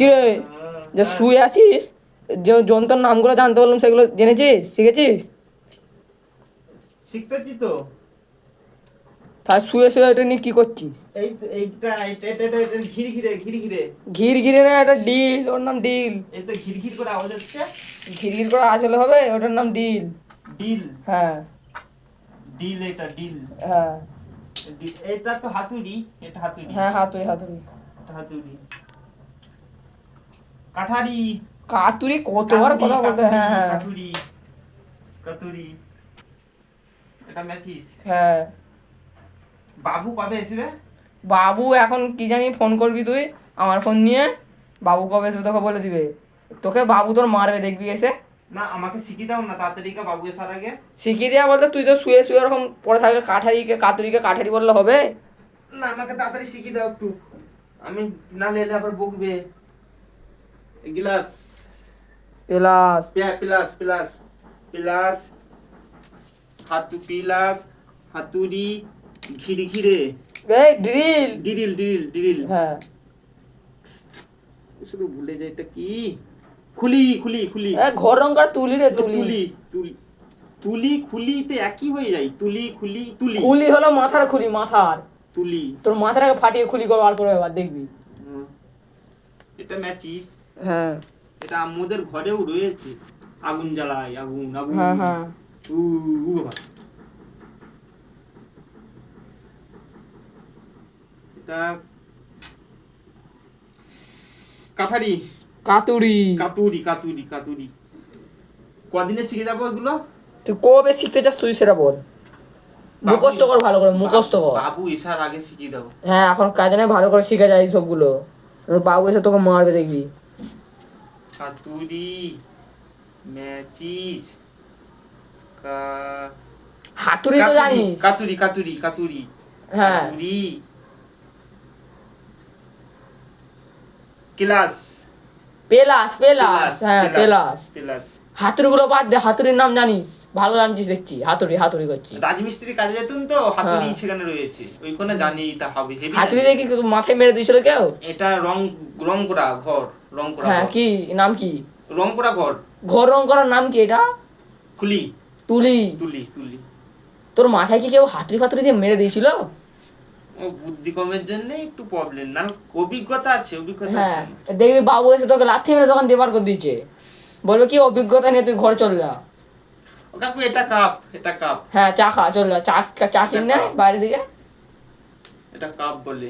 কি রে যে শুয়ে আছিস? যে যন্ত্রের নামগুলো জানতে বললাম সেগুলো জেনেছিস? শিখেছিস? শিখতেছি তো। তার শুয়ে শুয়ে এটা নিয়ে কি করছিস? ঘিরে ঘিরে না এটা ডিল ওর নাম ডিল। ঘির ঘির করে আওয়াজ হচ্ছে ঘির ঘির করে আসলে হবে ওটার নাম ডিল। ডিল? হ্যাঁ। ডিল এটা ডিল। হ্যাঁ। এটা তো হাতুড়ি এটা হাতুড়ি। হ্যাঁ হাতুড়ি হাতুড়ি। এটা হাতুড়ি। কাঠারি। কাতুরি কতবার কথা বলতে হ্যাঁ হ্যাঁ। কাতুরি কাতুরি। এটা ম্যাচিস। হ্যাঁ। বাবু কবে আসবে বাবু এখন কি জানি ফোন করবি তুই আমার ফোন নিয়ে। বাবু কবে এসে তোকে বলে দিবে। তোকে বাবু তোর মারবে দেখবি এসে। না আমাকে শিখিয়ে দাও না তাড়াতাড়ি কা বাবু আসার আগে। শিখিয়ে দেওয়া বলতে তুই তো শুয়ে শুয়ে ওরকম পড়ে থাকলে কাঠারিকে কাতুরিকে কাঠারি বললে হবে। না আমাকে তাড়াতাড়ি শিখিয়ে দাও একটু। আমি না এলে আবার বকবে। Glass plus plus plus plus হাতু plus হাতুড়ি ঘিরে ঘিরে এই ড্রিল ডিরিল ডিরিল ডিরিল হ্যাঁ শুধু ভুলে যাই এটা কি খুলি খুলি খুলি এ, ঘর রং তুলি রে তুলি তুলি তুলি তুলি খুলি তো একই হয়ে যায় তুলি খুলি তুলি খুলি হলো মাথার খুলি মাথার তুলি তোর মাথাটাকে ফাটিয়ে খুলি করে বার করে এবার দেখবি। এটা ম্যাচিস হ্যাঁ। এটা আমাদের ঘরেও রয়েছে। আগুন জ্বালায় আগুন আগুন। হ্যাঁ হ্যাঁ। উ, উ বাবা। এটা কাঠারি। কাতুরি। কাতুরি কাতুরি কাতুরি। কদিনে শিখে যাব এগুলো? তুই কবে শিখতে চাস তুই সেটা বল। মুখস্থ কর ভালো করে মুখস্থ কর। বাবু এসার আগে শিখিয়ে দেবো। হ্যাঁ এখন কাজে নেই ভালো করে শিখে যায় সবগুলো। বাবু এসে তোকে মারবে দেখবি। কাতুরি ম্যাচিস হাতুড়ি তো জানিস কাতুরি কাতুরি কাতুরি হ্যাঁ কাতুরি ক্লাস পেলাস পেলাস হ্যাঁ পেলাস পেলাস হাতুড়িগুলো বাদ দে হাতুড়ির নাম জানিস ভালো জানছিস দেখছি হাতুড়ি হাতুড়ি করছি। রাজমিস্ত্রি কাজে যেতেন তো হাতুড়ি হ্যাঁ। সেখানে রয়েছে। ওই কোনে জানি এটা হবে হেভি হাতুড়ি দেখি মাথায় মেরে দিয়েছিল কেউ? এটা রং রং করা ঘর রং করা হ্যাঁ কি নাম কি? রং করা ঘর। ঘর রং করার নাম কি এটা? খুলি তুলি। তুলি তুলি। তোর মাথায় কি কেউ হাতুড়ি ফাতুড়ি দিয়ে মেরে দিয়েছিল? ও বুদ্ধি কমের জন্য একটু প্রবলেম না অভিজ্ঞতা আছে অভিজ্ঞতা হ্যাঁ আছে। দেখবি বাবু এসে তোকে লাথি মেরে তখন দেবার করে দিয়েছে। বলবে কি অভিজ্ঞতা নিয়ে তুই ঘর চল যা। কাকু এটা কাপ এটা কাপ হ্যাঁ চা খা চল যা চা চা কিনে নে বাইরে দিকে এটা কাপ বলে।